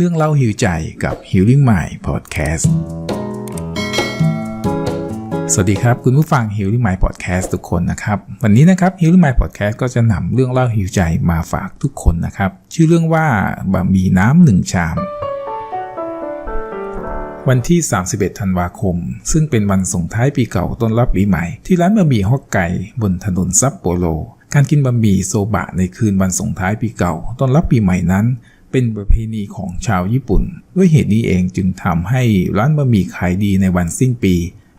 เรื่องเล่าหิวใจกับ Healing Mind Podcast สวัสดีครับ คุณผู้ฟัง Healing Mind Podcast ทุกคนนะครับ วันนี้นะครับ Healing Mind Podcast ก็จะนำเรื่องเล่าหิวใจมาฝากทุกคนนะครับ ชื่อเรื่องว่าบะหมี่น้ำหนึ่งชาม วันที่ 31 ธันวาคม ซึ่งเป็นวันส่งท้ายปีเก่าต้อนรับปีใหม่ ที่ร้านบะหมี่ฮอกไก่บนถนนซัปโปโรการกินบะหมี่โซบะในคืนวันส่งท้ายปีเก่าต้อนรับปีใหม่นั้น เป็นประเพณีของชาวญี่ปุ่น ด้วยเหตุนี้เองจึงทำให้ร้านบะหมี่ขายดีในวันสิ้นปี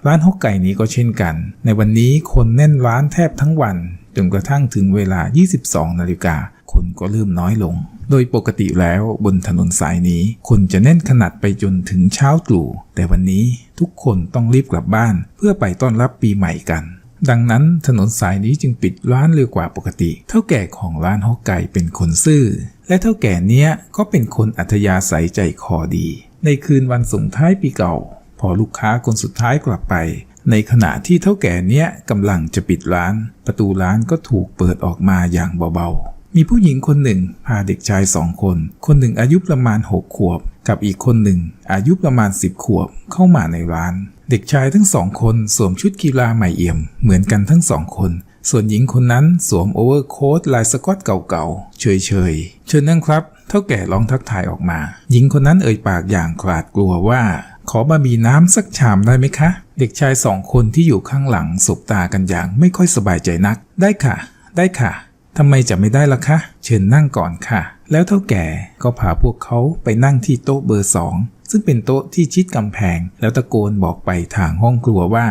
ร้านฮอกไก่นี้ก็เช่นกัน ในวันนี้คนแน่นร้านแทบทั้งวัน จนกระทั่งถึงเวลา 22 นาฬิกา คนก็เริ่มน้อยลง โดยปกติแล้วบนถนนสายนี้ คนจะแน่นขนาดไปจนถึงเช้าตรู่ แต่วันนี้ทุกคนต้องรีบกลับบ้าน เพื่อไปต้อนรับปีใหม่กัน ดังนั้นถนนสายนี้จึงปิดร้านเร็วกว่าปกติ เท่าแก่ของร้านฮอกไก่เป็นคนซื่อ และเท่าแก่เนี้ยก็เป็นคนอัธยาศัยใจคอดี ในคืนวันส่งท้ายปีเก่า พอลูกค้าคนสุดท้ายกลับไป ในขณะที่เท่าแก่เนี้ยกำลังจะปิดร้าน ประตูร้านก็ถูกเปิดออกมาอย่างเบาๆ มีผู้หญิงคนหนึ่งพาเด็กชายสองคน คนหนึ่งอายุประมาณ6ขวบ กับอีกคนหนึ่ง อายุประมาณ 10 ขวบเข้ามาในร้าน เด็กชายทั้งสองคนสวมชุดกีฬาใหม่เอี่ยม เหมือนกันทั้งสองคน ส่วนหญิงคนนั้นสวมโอเวอร์โค้ทลายสกอตเก่าๆ เฉยๆ เชิญนั่งครับ เท่าแก่ร้องทักทายออกมา หญิงคนนั้นเอ่ยปากอย่างขลาดกลัวว่า ขอบะหมี่น้ำสักชามได้ไหมคะ เด็กชายสองคนที่อยู่ข้างหลังสบตากันอย่างไม่ค่อยสบายใจนัก ได้ค่ะ ได้ค่ะทำไมจะไม่ได้ล่ะคะ เชิญนั่งก่อนค่ะ แล้วเท่าแก่ก็พาพวกเขาไปนั่งที่โต๊ะเบอร์สองซึ่งเป็นโต๊ะที่ชิดกำแพง แล้วตะโกนบอกไปทางห้องครัวว่า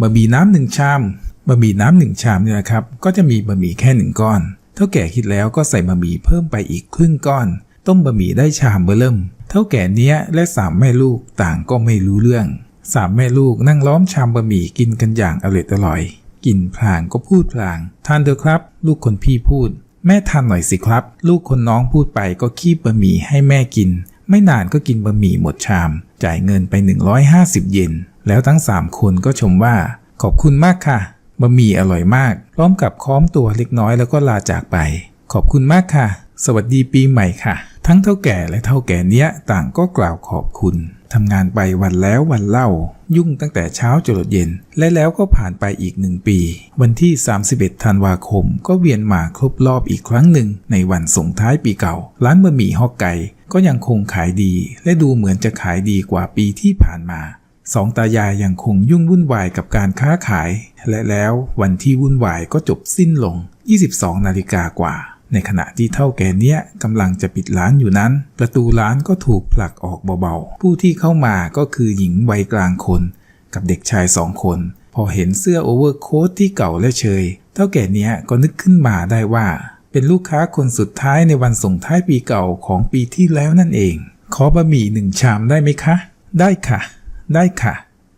บะหมี่น้ำหนึ่งชามบะหมี่น้ำหนึ่งชามเนี่ยนะครับ ก็จะมีบะหมี่แค่หนึ่งก้อน เท่าแก่คิดแล้วก็ใส่บะหมี่เพิ่มไปอีกครึ่งก้อน ต้มบะหมี่ได้ชามเบอร์เริ่ม เท่าแก่เนี้ยและสามแม่ลูกต่างก็ไม่รู้เรื่อง สามแม่ลูกนั่งล้อมชามบะหมี่กินกันอย่างอร่อยอร่อย กินพลางก็พูดพลาง ทานเถอะครับ ลูกคนพี่พูด แม่ทานหน่อยสิครับ ลูกคนน้องพูดไปก็คีบบะหมี่ให้แม่กิน ไม่นานก็กินบะหมี่หมดชาม จ่ายเงินไป 150 เยนแล้วทั้ง 3 คนก็ชมว่า ขอบคุณมากค่ะบะหมี่อร่อยมาก พร้อมกับค้อมตัวเล็กน้อยแล้วก็ลาจากไป ขอบคุณมากค่ะ สวัสดีปีใหม่ค่ะ ทั้งเท่าแก่และเท่าแก่เนี้ยต่างก็กล่าวขอบคุณ ทำงานไปวันแล้ววันเล่า ยุ่งตั้งแต่เช้าจรดเย็น และแล้วก็ผ่านไปอีกหนึ่งปี วันที่ 31 ธันวาคม ก็เวียนมาครบรอบอีกครั้งหนึ่ง ในวันส่งท้ายปีเก่า ร้านบะหมี่ฮอกไก่ก็ยังคงขายดี และดูเหมือนจะขายดีกว่าปีที่ผ่านมาสองตายายยังคงยุ่งวุ่นวายกับการค้าขาย และแล้ววันที่วุ่นวายก็จบสิ้นลง 22 นาฬิกากว่า ในขณะที่เท่าแก่เนี้ยกำลังจะปิดร้านอยู่นั้น ประตูร้านก็ถูกผลักออกเบาๆ ผู้ที่เข้ามาก็คือหญิงวัยกลางคน กับเด็กชายสองคน พอเห็นเสื้อโอเวอร์โค้ทที่เก่าและเชย เท่าแก่เนี้ยก็นึกขึ้นมาได้ว่า เป็นลูกค้าคนสุดท้ายในวันส่งท้ายปีเก่าของปีที่แล้วนั่นเอง ขอบะหมี่หนึ่งชามได้ไหมคะ ได้ค่ะ ได้ค่ะ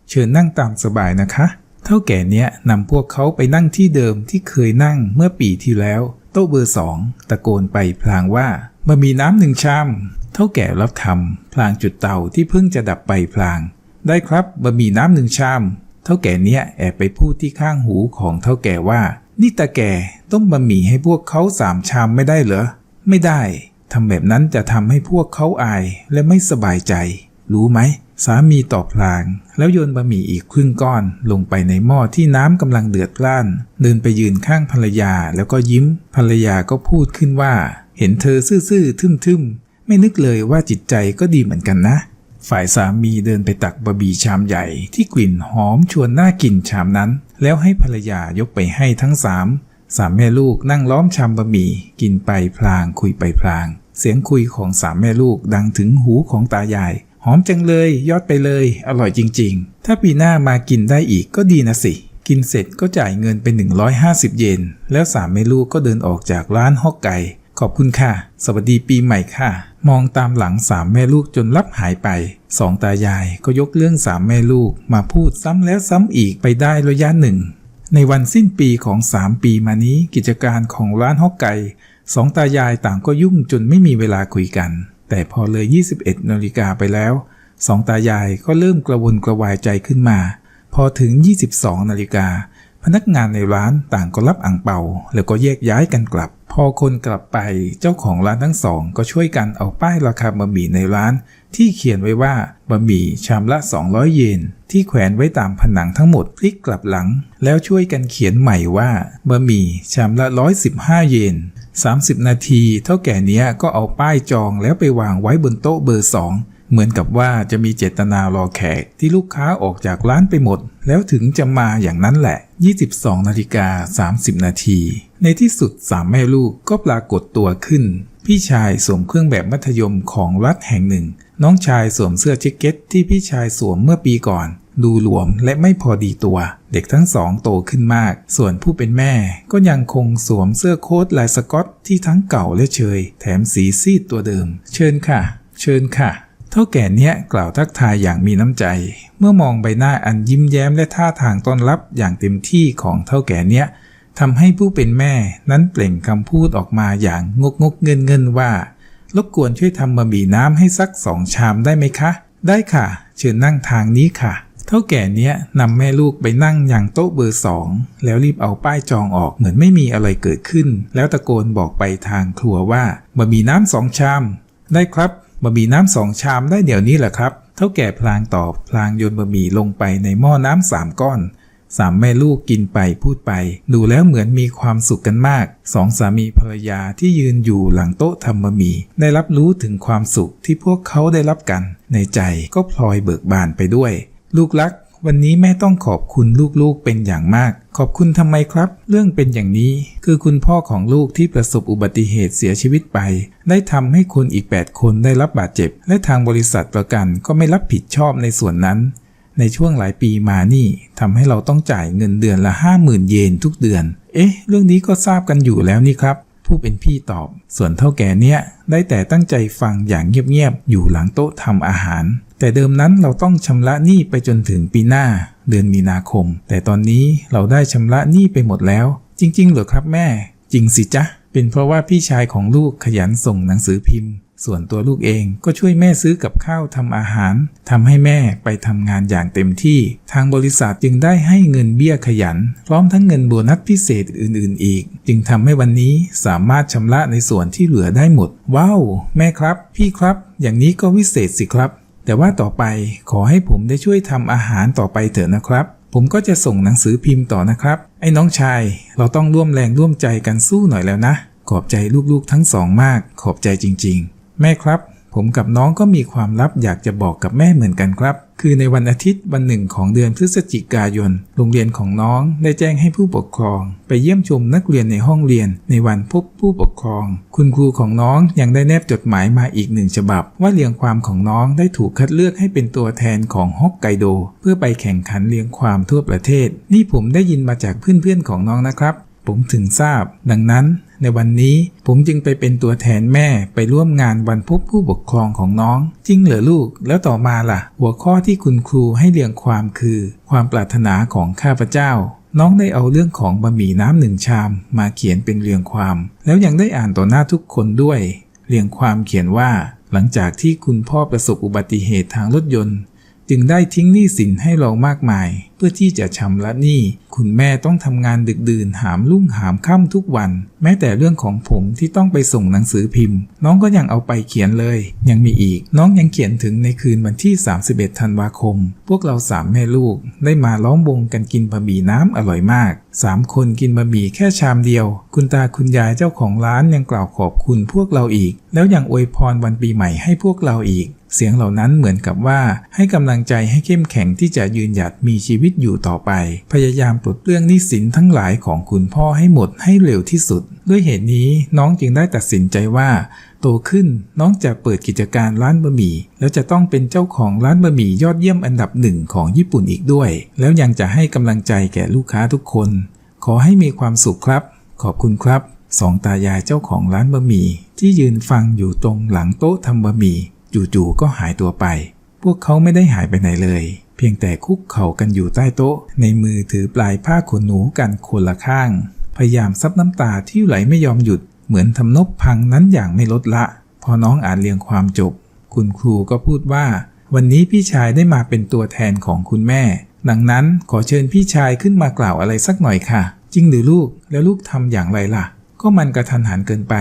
เชิญนั่งตามสบายนะคะ เท่าแก่เนี้ยนำพวกเขาไปนั่งที่เดิมที่เคยนั่งเมื่อปีที่แล้ว โต๊ะเบอร์สองตะโกนไปพลางว่าบะหมี่น้ำหนึ่งชามเท่าแก่รับคำพลางจุดเตาที่เพิ่งจะดับไปพลาง ได้ครับบะหมี่น้ำหนึ่งชามเท่าแก่เนี้ยแอบไปพูดที่ข้างหูของเท่าแก่ว่านี่ตาแก่ต้มบะหมี่ให้พวกเขาสามชามไม่ได้เหรอไม่ได้ทำแบบนั้นจะทำให้พวกเขาอายและไม่สบายใจ รู้ไหม สามีตอบพลาง แล้วโยนบะหมี่อีกครึ่งก้อนลงไปในหม้อที่น้ำกำลังเดือดพล่าน เดินไปยืนข้างภรรยาแล้วก็ยิ้ม ภรรยาก็พูดขึ้นว่า เห็นเธอซื่อๆทึ่มๆ ไม่นึกเลยว่าจิตใจก็ดีเหมือนกันนะ ฝ่ายสามีเดินไปตักบะหมี่ชามใหญ่ที่กลิ่นหอมชวนน่ากินชามนั้น แล้วให้ภรรยายกไปให้ทั้งสามสามแม่ลูกนั่งล้อมชามบะหมี่กินไปพลางคุยไปพลาง เสียงคุยของสามแม่ลูกดังถึงหูของตายาย หอมจังเลย ยอดไปเลย อร่อยจริง ๆ ถ้าปีหน้ามากินได้อีกก็ดีนะสิ กินเสร็จก็จ่ายเงินเป็น150 เยน แล้วสามแม่ลูกก็เดินออกจากร้านฮอกไก่ขอบคุณค่ะ สวัสดีปีใหม่ค่ะ มองตามหลังสามแม่ลูกจนลับหายไป สองตายายก็ยกเรื่องสามแม่ลูกมาพูดซ้ำแล้วซ้ำอีกไปได้ระยะหนึ่ง ในวันสิ้นปีของ3ปีมานี้กิจการของร้านฮอกไก่สองตายายต่างก็ยุ่งจนไม่มีเวลาคุยกัน แต่พอเลย 21นาฬิกาไปแล้วสองตายายก็เริ่มกระวนกระวายใจขึ้นมา พอถึง 22นาฬิกาพนักงานในร้านต่างก็รับอ่างเปาแล้วก็แยกย้ายกันกลับ พอคนกลับไปเจ้าของร้านทั้งสอง ก็ช่วยกันเอาป้ายราคาบะหมี่ในร้าน ที่เขียนไว้ว่าบะหมี่ชามละ 200 เยน ที่แขวนไว้ตามผนังทั้งหมดพลิกกลับหลัง แล้วช่วยกันเขียนใหม่ว่าบะหมี่ชามละ 115 เยน 30 นาที เท่าแก่เนี้ยก็เอาป้ายจองแล้วไปวางไว้บนโต๊ะเบอร์สองเหมือนกับว่าจะมีเจตนารอแขกที่ลูกค้าออกจากร้านไปหมด แล้วถึงจะมาอย่างนั้นแหละ 22นาฬิกา30 นาที ในที่สุดสามแม่ลูกก็ปรากฏตัวขึ้น พี่ชายสวมเครื่องแบบมัธยมของรัฐแห่งหนึ่ง น้องชายสวมเสื้อแจ็คเก็ตที่พี่ชายสวมเมื่อปีก่อน ดูหลวมและไม่พอดีตัว เด็กทั้งสองโตขึ้นมาก ส่วนผู้เป็นแม่ก็ยังคงสวมเสื้อโค้ทลายสกอตที่ทั้งเก่าและเชย แถมสีซีดตัวเดิม เชิญค่ะ เชิญค่ะเท่าแก่เนี้ยกล่าวทักทายอย่างมีน้ำใจ เมื่อมองใบหน้าอันยิ้มแย้มและท่าทางต้อนรับอย่างเต็มที่ของเท่าแก่เนี้ยทำให้ผู้เป็นแม่นั้นเปล่งคำพูดออกมาอย่างงกงกเงินเงินว่ารบกวนช่วยทำบะหมี่น้ำให้สักสองชามได้ไหมคะ ได้ค่ะ เชิญนั่งทางนี้ค่ะ ท่าแก่เนี้ยนำแม่ลูกไปนั่งอย่างโต๊ะเบอร์สองแล้วรีบเอาป้ายจองออกเหมือนไม่มีอะไรเกิดขึ้น แล้วตะโกนบอกไปทางครัวว่าบะหมี่น้ำสองชาม ได้ครับบะหมี่น้ำสองชามได้เดี๋ยวนี้แหละครับเท่าแก่พลางตอบพลางโยนบะหมี่ลงไปในหม้อน้ำสามก้อนสามแม่ลูกกินไปพูดไป ดูแล้วเหมือนมีความสุขกันมากสองสามีภรรยาที่ยืนอยู่หลังโต๊ะทำบะหมี่ได้รับรู้ถึงความสุขที่พวกเขาได้รับกัน ในใจก็พลอยเบิกบานไปด้วย ลูกรัก วันนี้แม่ต้องขอบคุณลูกๆเป็นอย่างมาก ขอบคุณทำไมครับ เรื่องเป็นอย่างนี้ คือคุณพ่อของลูกที่ประสบอุบัติเหตุเสียชีวิตไป ได้ทำให้คนอีก 8 คนได้รับบาดเจ็บ และทางบริษัทประกันก็ไม่รับผิดชอบในส่วนนั้น ในช่วงหลายปีมานี่ทำให้เราต้องจ่ายเงินเดือนละ50,000เยนทุกเดือน เอ๊ะ เรื่องนี้ก็ทราบกันอยู่แล้วนี่ครับผู้เป็นพี่ตอบ ส่วนเท่าแก่เนี้ยได้แต่ตั้งใจฟังอย่างเงียบๆ อยู่หลังโต๊ะทำอาหาร แต่เดิมนั้นเราต้องชำระหนี้ไปจนถึงปีหน้า เดือนมีนาคม แต่ตอนนี้เราได้ชำระหนี้ไปหมดแล้ว จริง ๆ เหรอครับแม่ จริงสิจ๊ะ เป็นเพราะว่าพี่ชายของลูกขยันส่งหนังสือพิมพ์ ส่วนตัวลูกเองก็ช่วยแม่ซื้อกับข้าวทำอาหารทำให้แม่ไปทำงานอย่างเต็มที่ ทางบริษัทจึงได้ให้เงินเบี้ยขยัน พร้อมทั้งเงินโบนัสพิเศษอื่น ๆ อีก จึงทำให้วันนี้สามารถชำระในส่วนที่เหลือได้หมด ว้าว แม่ครับ พี่ครับ อย่างนี้ก็วิเศษสิครับ แต่ว่าต่อไปขอให้ผมได้ช่วยทำอาหารต่อไปเถอะนะครับ ผมก็จะส่งหนังสือพิมพ์ต่อนะครับ ไอ้น้องชาย เราต้องร่วมแรงร่วมใจกันสู้หน่อยแล้วนะ ขอบใจลูกๆทั้งสองมาก ขอบใจจริง ๆ แม่ครับ ผมกับน้องก็มีความลับอยากจะบอกกับแม่เหมือนกันครับ คือในวันอาทิตย์วันหนึ่งของเดือนพฤศจิกายน โรงเรียนของน้องได้แจ้งให้ผู้ปกครอง ไปเยี่ยมชมนักเรียนในห้องเรียน ในวันพบผู้ปกครอง คุณครูของน้องยังได้แนบจดหมายมาอีกหนึ่งฉบับ ว่าเรียงความของน้องได้ถูกคัดเลือกให้เป็นตัวแทนของฮอกไกโด เพื่อไปแข่งขันเรียงความทั่วประเทศ นี่ผมได้ยินมาจากเพื่อนๆของน้องนะครับ ผมถึงทราบ ดังนั้น ในวันนี้ผมจึงไปเป็นตัวแทนแม่ไปร่วมงานวันพบผู้ปกครองของน้อง จริงเหรอลูก แล้วต่อมาล่ะ หัวข้อที่คุณครูให้เรียงความคือ ความปรารถนาของข้าพเจ้า น้องได้เอาเรื่องของบะหมี่น้ำหนึ่งชาม มาเขียนเป็นเรียงความ แล้วยังได้อ่านต่อหน้าทุกคนด้วย เรียงความเขียนว่าหลังจากที่คุณพ่อประสบอุบัติเหตุทางรถยนต์ จึงได้ทิ้งหนี้สินให้เรามากมาย เพื่อที่จะชำระหนี้ คุณแม่ต้องทำงานดึกดื่นหามลุ่งหามค่ำทุกวัน แม้แต่เรื่องของผมที่ต้องไปส่งหนังสือพิมพ์ น้องก็ยังเอาไปเขียนเลย ยังมีอีก น้องยังเขียนถึงในคืนวันที่ 31 ธันวาคม พวกเราสามแม่ลูก ได้มาล้อมวงกันกินบะหมี่น้ำอร่อยมากสามคนกินบะหมี่แค่ชามเดียว คุณตาคุณยายเจ้าของร้านยังกล่าวขอบคุณพวกเราอีก แล้วยังอวยพรวันปีใหม่ให้พวกเราอีก เสียงเหล่านั้นเหมือนกับว่า ให้กำลังใจให้เข้มแข็งที่จะยืนหยัดมีชีวิตอยู่ต่อไป พยายามปลดเปลื้องหนี้สินทั้งหลายของคุณพ่อให้หมดให้เร็วที่สุด ด้วยเหตุนี้น้องจึงได้ตัดสินใจว่า โตขึ้นน้องจะเปิดกิจการร้านบะหมี่แล้วจะต้องเป็นเจ้าของร้านบะหมี่ยอดเยี่ยมอันดับหนึ่งของญี่ปุ่นอีกด้วย แล้วยังจะให้กำลังใจแก่ลูกค้าทุกคน ขอให้มีความสุขครับ ขอบคุณครับสองตายายเจ้าของร้านบะหมี่ที่ยืนฟังอยู่ตรงหลังโต๊ะทำบะหมี่ จู่ๆก็หายตัวไป พวกเขาไม่ได้หายไปไหนเลย เพียงแต่คุกเข่ากันอยู่ใต้โต๊ะ ในมือถือปลายผ้าขนหนูกันคนละข้าง พยายามซับน้ำตาที่ไหลไม่ยอมหยุด เหมือนทำนบพังนั้นอย่างไม่ลดละ พอน้องอ่านเรียงความจบ คุณครูก็พูดว่า วันนี้พี่ชายได้มาเป็นตัวแทนของคุณแม่ ดังนั้นขอเชิญพี่ชายขึ้นมากล่าวอะไรสักหน่อยค่ะ จริงหรือลูก แล้วลูกทำอย่างไรล่ะ ก็มันกระทันหันเกินไป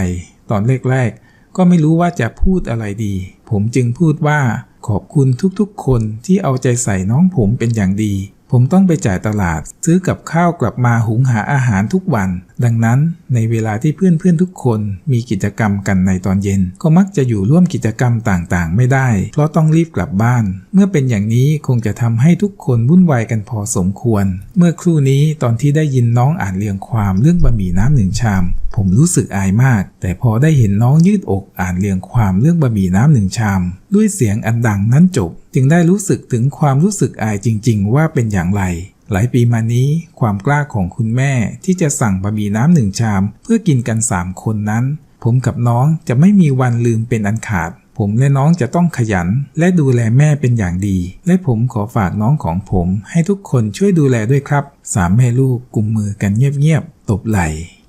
ตอนแรกๆ ก็ไม่รู้ว่าจะพูดอะไรดี ผมจึงพูดว่าขอบคุณทุกๆ คนที่เอาใจใส่น้องผมเป็นอย่างดี ผมต้องไปจ่ายตลาด ซื้อกับข้าวกลับมาหุงหาอาหารทุกวัน ดังนั้นในเวลาที่เพื่อนๆทุกคนมีกิจกรรมกันในตอนเย็น ก็มักจะอยู่ร่วมกิจกรรมต่างๆ ไม่ได้ เพราะต้องรีบกลับบ้าน เมื่อเป็นอย่างนี้คงจะทำให้ทุกคนวุ่นวายกันพอสมควร เมื่อครู่นี้ตอนที่ได้ยินน้องอ่านเรียงความเรื่องบะหมี่น้ำหนึ่งชามผมรู้สึกอายมาก แต่พอได้เห็นน้องยืดอกอ่านเรียงความเรื่องบะหมี่น้ำหนึ่งชาม ด้วยเสียงอันดังนั้นจบ จึงได้รู้สึกถึงความรู้สึกอายจริง ๆ ว่าเป็นอย่างไร หลายปีมานี้ความกล้าของคุณแม่ที่จะสั่งบะหมี่น้ำหนึ่งชาม เพื่อกินกันสามคนนั้น ผมกับน้องจะไม่มีวันลืมเป็นอันขาด ผมและน้องจะต้องขยัน และดูแลแม่เป็นอย่างดี และผมขอฝากน้องของผมให้ทุกคนช่วยดูแลด้วยครับสามแม่ลูกกุมมือกันเงียบๆตบไหล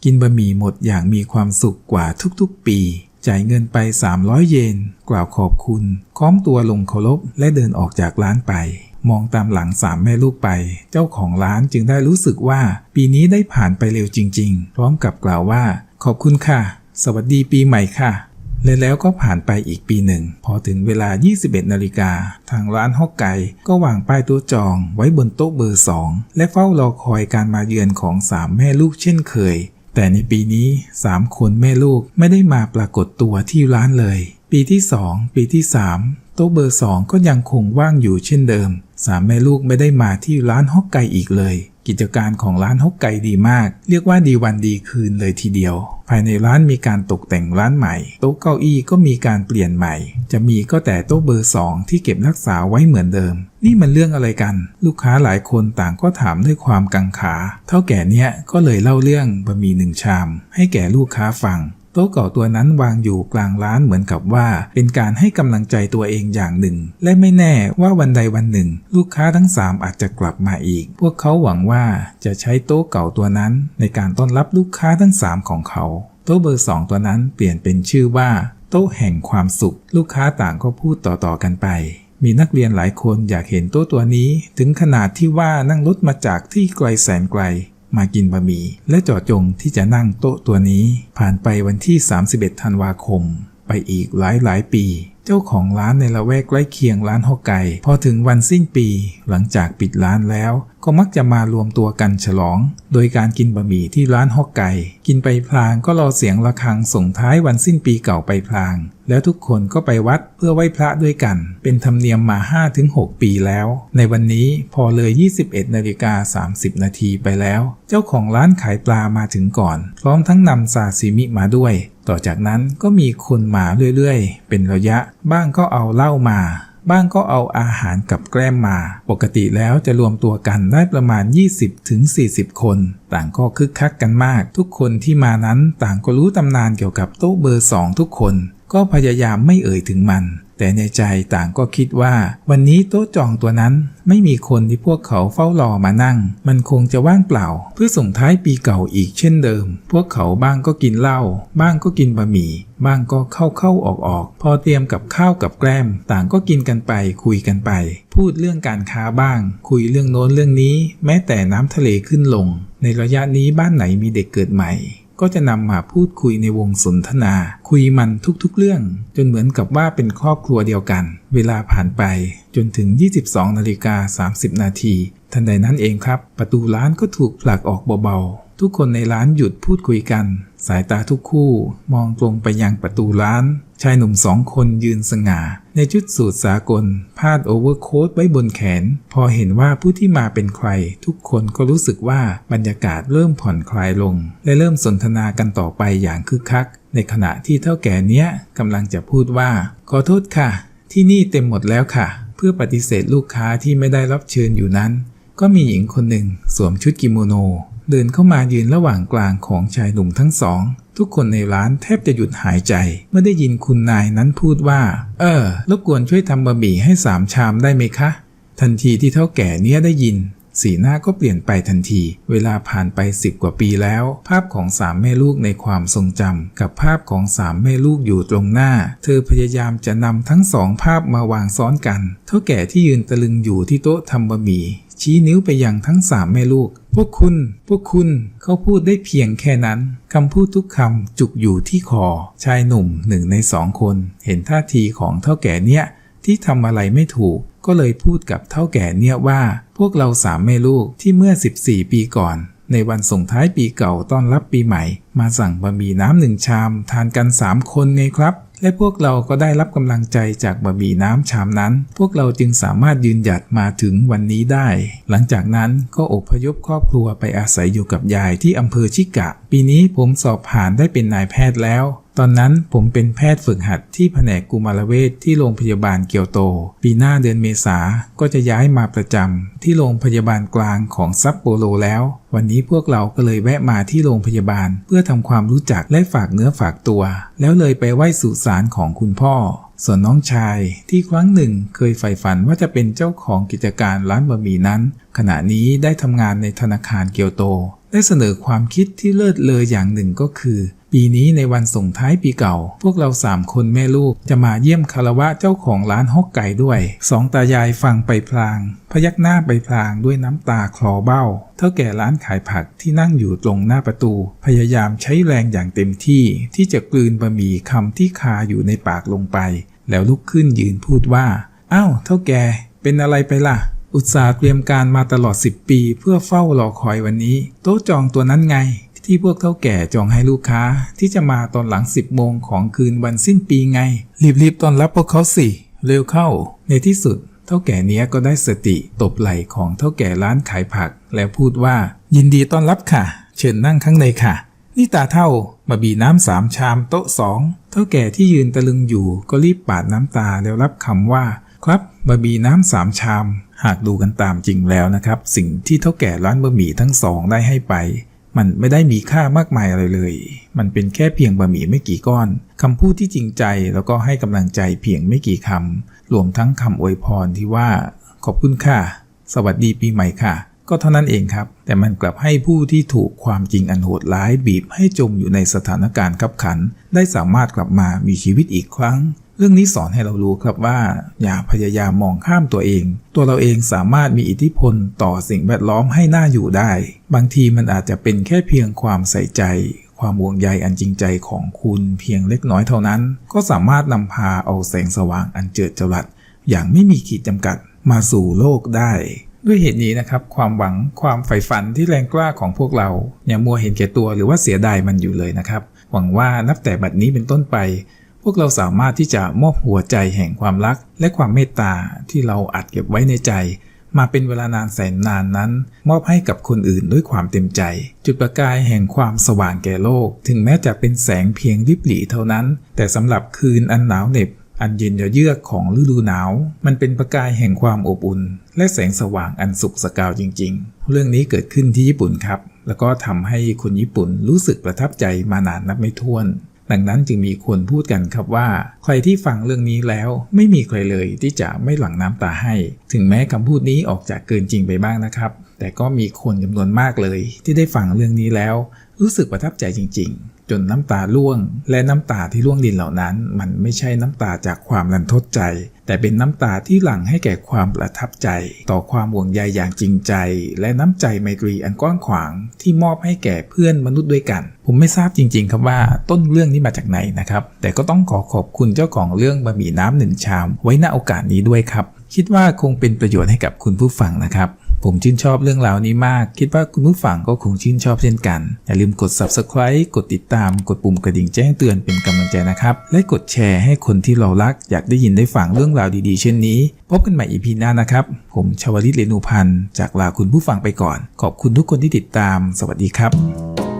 กินบะหมี่หมดอย่างมีความสุขกว่าทุกๆปี จ่ายเงินไป 300 เยน กล่าวขอบคุณค้อมตัวลงเคารพและเดินออกจากร้านไป มองตามหลังสามแม่ลูกไป เจ้าของร้านจึงได้รู้สึกว่า ปีนี้ได้ผ่านไปเร็วจริง ๆ พร้อมกับกล่าวว่า ขอบคุณค่ะ สวัสดีปีใหม่ค่ะและแล้วก็ผ่านไปอีกปีหนึ่ง พอถึงเวลา 21 นาฬิกา ทางร้านฮอกไกก็วางป้ายตัวจองไว้บนโต๊ะเบอร์สองและเฝ้ารอคอยการมาเยือนของสามแม่ลูกเช่นเคย แต่ในปีนี้ 3 คนแม่ลูกไม่ได้มาปรากฏตัวที่ร้านเลย ปีที่ 2 ปีที่ 3 โต๊ะเบอร์ 2 ก็ยังคงว่างอยู่เช่นเดิม สามแม่ลูกไม่ได้มาที่ร้านฮอกไกอีกเลย กิจการของร้านฮกไกดีมาก เรียกว่าดีวันดีคืนเลยทีเดียว ภายในร้านมีการตกแต่งร้านใหม่ โต๊ะเก้าอี้ก็มีการเปลี่ยนใหม่ จะมีก็แต่โต๊ะเบอร์2ที่เก็บรักษาไว้เหมือนเดิม นี่มันเรื่องอะไรกัน ลูกค้าหลายคนต่างก็ถามด้วยความกังขา เท่าแก่เนี้ยก็เลยเล่าเรื่องบะหมี่หนึ่งชาม ให้แก่ลูกค้าฟัง โต๊ะเก่าตัวนั้นวางอยู่กลางร้านเหมือนกับว่า เป็นการให้กำลังใจตัวเองอย่างหนึ่ง และไม่แน่ว่าวันใดวันหนึ่ง ลูกค้าทั้งสามอาจจะกลับมาอีก พวกเขาหวังว่าจะใช้โต๊ะเก่าตัวนั้น ในการต้อนรับลูกค้าทั้งสามของเขา โต๊ะเบอร์สองตัวนั้นเปลี่ยนเป็นชื่อว่า โต๊ะแห่งความสุข ลูกค้าต่างก็พูดต่อๆกันไปมีนักเรียนหลายคนอยากเห็นโต๊ะตัวนี้ ถึงขนาดที่ว่านั่งรถมาจากที่ไกลแสนไกล มากินบะหมี่และเจาะจงที่จะนั่งโต๊ะตัวนี้ ผ่านไปวันที่ 31 ธันวาคม ไปอีกหลายหลายปี เจ้าของร้านในละแวกใกล้เคียงร้านฮอกไก่พอถึงวันสิ้นปี หลังจากปิดร้านแล้ว ก็มักจะมารวมตัวกันฉลอง โดยการกินบะหมี่ที่ร้านฮอกไก่กินไปพลางก็รอเสียงะระฆังส่งท้ายวันสิ้นปีเก่าไปพลาง แล้วทุกคนก็ไปวัดเพื่อไหว้พระด้วยกัน เป็นธรรมเนียมมา 5-6 ปีแล้ว ในวันนี้พอเลย 21นาฬิกา30 นาทีไปแล้ว เจ้าของร้านขายปลามาถึงก่อน พร้อมทั้งนำซาซิมิมาด้วย ต่อจากนั้นก็มีคนมาเรื่อยๆ เป็นระยะ บ้างก็เอาเหล้ามา บ้างก็เอาอาหารกับแกล้มมา ปกติแล้วจะรวมตัวกันได้ประมาณ 20-40 คน ต่างก็คึกคักกันมาก ทุกคนที่มานั้นต่างก็รู้ตำนานเกี่ยวกับโต๊ะเบอร์สองทุกคน ก็พยายามไม่เอ่ยถึงมัน แต่ในใจต่างก็คิดว่า วันนี้โต๊ะจองตัวนั้นไม่มีคนที่พวกเขาเฝ้ารอมานั่ง มันคงจะว่างเปล่า เพื่อส่งท้ายปีเก่าอีกเช่นเดิม พวกเขาบ้างก็กินเหล้าบ้างก็กินบะหมี่ บ้างก็เข้าเข้าออกออก พอเตรียมกับข้าวกับแกล้ม ต่างก็กินกันไปคุยกันไป พูดเรื่องการค้าบ้าง คุยเรื่องโน้นเรื่องนี้ แม้แต่น้ำทะเลขึ้นลง ในระยะนี้บ้านไหนมีเด็กเกิดใหม่ ก็จะนำมาพูดคุยในวงสนทนา คุยมันทุกๆเรื่อง จนเหมือนกับว่าเป็นครอบครัวเดียวกัน เวลาผ่านไปจนถึง 22นาฬิกา30 นาทีทันใดนั้นเองครับ ประตูร้านก็ถูกผลักออกเบาๆ ทุกคนในร้านหยุดพูดคุยกัน สายตาทุกคู่มองตรงไปยังประตูร้าน ชายหนุ่มสองคนยืนสง่า ในชุดสูทสากล พาดโอเวอร์โค้ทไว้บนแขน พอเห็นว่าผู้ที่มาเป็นใคร ทุกคนก็รู้สึกว่าบรรยากาศเริ่มผ่อนคลายลง และเริ่มสนทนากันต่อไปอย่างคึกคัก ในขณะที่เท่าแก่เนี้ยกำลังจะพูดว่า ขอโทษค่ะ ที่นี่เต็มหมดแล้วค่ะ เพื่อปฏิเสธลูกค้าที่ไม่ได้รับเชิญอยู่นั้น ก็มีหญิงคนหนึ่งสวมชุดกิโมโน เดินเข้ามายืนระหว่างกลางของชายหนุ่มทั้งสอง ทุกคนในร้านแทบจะหยุดหายใจ เมื่อได้ยินคุณนายนั้นพูดว่า เออรบกวนช่วยทำบะหมี่ให้สามชามได้ไหมคะ ทันทีที่เท่าแก่เนี้ยได้ยิน สีหน้าก็เปลี่ยนไปทันที เวลาผ่านไปสิบกว่าปีแล้ว ภาพของสามแม่ลูกในความทรงจำกับภาพของสามแม่ลูกอยู่ตรงหน้า เธอพยายามจะนำทั้งสองภาพมาวางซ้อนกัน เท่าแก่ที่ยืนตะลึงอยู่ที่โต๊ะทำบะหมี่ ชี้นิ้วไปยังทั้งสามแม่ลูก พวกคุณ พวกคุณ เขาพูดได้เพียงแค่นั้น คำพูดทุกคำจุกอยู่ที่คอ ชายหนุ่มหนึ่งในสองคน เห็นท่าทีของเท่าแก่เนี้ยที่ทำอะไรไม่ถูก ก็เลยพูดกับเท่าแก่เนี่ยว่า พวกเราสามแม่ลูกที่เมื่อ 14 ปีก่อน ในวันส่งท้ายปีเก่าต้อนรับปีใหม่ มาสั่งบะหมี่น้ำหนึ่งชาม ทานกัน3คนไงครับ และพวกเราก็ได้รับกำลังใจจากบะหมี่น้ำชามนั้น พวกเราจึงสามารถยืนหยัดมาถึงวันนี้ได้ หลังจากนั้นก็อพยพครอบครัวไปอาศัยอยู่กับยายที่อำเภอชิกะ ปีนี้ผมสอบผ่านได้เป็นนายแพทย์แล้ว ตอนนั้นผมเป็นแพทย์ฝึกหัดที่แผนกกุมารเวชที่โรงพยาบาลเกียวโต ปีหน้าเดือนเมษาก็จะย้ายมาประจำที่โรงพยาบาลกลางของซัปโปโรแล้ว วันนี้พวกเราก็เลยแวะมาที่โรงพยาบาล เพื่อทำความรู้จักและฝากเนื้อฝากตัว แล้วเลยไปไหว้สุสานของคุณพ่อ ส่วนน้องชายที่ครั้งหนึ่งเคยใฝ่ฝันว่าจะเป็นเจ้าของกิจการร้านบะหมี่นั้น ขณะนี้ได้ทำงานในธนาคารเกียวโต ได้เสนอความคิดที่เลิศเลออย่างหนึ่งก็คือ ปีนี้ในวันส่งท้ายปีเก่า พวกเราสามคนแม่ลูกจะมาเยี่ยมคารวะเจ้าของร้านฮอกไก่ด้วยสองตายายฟังไปพลาง พยักหน้าไปพลางด้วยน้ำตาคลอเบ้า เท่าแก่ร้านขายผักที่นั่งอยู่ตรงหน้าประตู พยายามใช้แรงอย่างเต็มที่ ที่จะกลืนบะหมี่คำที่คาอยู่ในปากลงไป แล้วลุกขึ้นยืนพูดว่าอ้าวเท่าแกเป็นอะไรไปล่ะอุตสาห์เตรียมการมาตลอด 10 ปี เพื่อเฝ้ารอคอยวันนี้ โต๊ะจองตัวนั้นไง ที่พวกเท่าแก่จองให้ลูกค้าที่จะมาตอนหลัง 10 โมงของคืนวันสิ้นปีไง รีบๆตอนรับพวกเขาสิ เร็วเข้า ในที่สุดเท่าแก่เนี้ยก็ได้สติตบไหล่ของเท่าแก่ร้านขายผัก แล้วพูดว่า ยินดีต้อนรับค่ะ เชิญนั่งข้างในค่ะ นี่ตาเท่ามาบีน้ำสามชามโต๊ะสองเท่าแก่ที่ยืนตะลึงอยู่ก็รีบปาดน้ำตาแล้วรับคำว่า ครับบะหมี่น้ำสามชาม หากดูกันตามจริงแล้วนะครับ สิ่งที่เท่าแก่ร้านบะหมี่ทั้งสองได้ให้ไป มันไม่ได้มีค่ามากมายอะไรเลย มันเป็นแค่เพียงบะหมี่ไม่กี่ก้อน คำพูดที่จริงใจแล้วก็ให้กำลังใจเพียงไม่กี่คำรวมทั้งคำอวยพรที่ว่า ขอบคุณค่ะ สวัสดีปีใหม่ค่ะ ก็เท่านั้นเองครับ แต่มันกลับให้ผู้ที่ถูกความจริงอันโหดร้ายบีบให้จมอยู่ในสถานการณ์ขับขัน ได้สามารถกลับมามีชีวิตอีกครั้ง รื่องนี้สอนให้เรารู้ครับว่า อย่าพยายามมองข้ามตัวเอง ตัวเราเองสามารถมีอิทธิพลต่อสิ่งแวดล้อมให้น่าอยู่ได้ บางทีมันอาจจะเป็นแค่เพียงความใส่ใจ ความห่วงใยอันจริงใจของคุณเพียงเล็กน้อยเท่านั้น ก็สามารถนำพาเอาแสงสว่างอันเจิดจรัส อย่างไม่มีขีดจำกัดมาสู่โลกได้ ด้วยเหตุนี้นะครับ ความหวังความใฝ่ฝันที่แรงกล้าของพวกเราอย่ามัวเห็นแก่ตัวหรือว่าเสียดายมันอยู่เลยนะครับ หวังว่านับแต่บัดนี้เป็นต้นไป พวกเราสามารถที่จะมอบหัวใจแห่งความรัก และความเมตตาที่เราอัดเก็บไว้ในใจ มาเป็นเวลานานแสนนานนั้น มอบให้กับคนอื่นด้วยความเต็มใจ จุดประกายแห่งความสว่างแก่โลก ถึงแม้จะเป็นแสงเพียงริบหรี่เท่านั้น แต่สำหรับคืนอันหนาวเหน็บอันเย็นเยือกของฤดูหนาว มันเป็นประกายแห่งความอบอุ่น และแสงสว่างอันสุขสกาวจริง ๆ เรื่องนี้เกิดขึ้นที่ญี่ปุ่นครับ แล้วก็ทำให้คนญี่ปุ่นรู้สึกประทับใจมานานนับไม่ถ้วน ดังนั้นจึงมีคนพูดกันครับว่า ใครที่ฟังเรื่องนี้แล้วไม่มีใครเลยที่จะไม่หลั่งน้ำตาให้ ถึงแม้คำพูดนี้ออกจากเกินจริงไปบ้างนะครับ แต่ก็มีคนจำนวนมากเลย ที่ได้ฟังเรื่องนี้แล้ว รู้สึกประทับใจจริง ๆ จนน้ำตาร่วง และน้ำตาที่ร่วงดินเหล่านั้น มันไม่ใช่น้ำตาจากความรันทดใจ แต่เป็นน้ำตาที่หลั่งให้แก่ความประทับใจ ต่อความห่วงใยอย่างจริงใจ และน้ำใจไมตรีอันกว้างขวางที่มอบให้แก่เพื่อนมนุษย์ด้วยกัน ผมไม่ทราบจริง ๆ ครับว่าต้นเรื่องนี้มาจากไหนนะครับ แต่ก็ต้องขอขอบคุณเจ้าของเรื่องบะหมี่น้ำหนึ่งชาม ไว้ณโอกาสนี้ด้วยครับ คิดว่าคงเป็นประโยชน์ให้กับคุณผู้ฟังนะครับ ผมชื่นชอบเรื่องราวนี้มาก คิดว่าคุณผู้ฟังก็คงชื่นชอบเช่นกัน อย่าลืมกด subscribe กดติดตาม กดปุ่มกระดิ่งแจ้งเตือนเป็นกำลังใจนะครับ และกดแชร์ให้คนที่เรารัก อยากได้ยินได้ฟังเรื่องราวดีๆ เช่นนี้ พบกันใหม่อีพีหน้านะครับ ผมชวลิตเรนูพันธ์จากลาคุณผู้ฟังไปก่อน ขอบคุณทุกคนที่ติดตาม สวัสดีครับ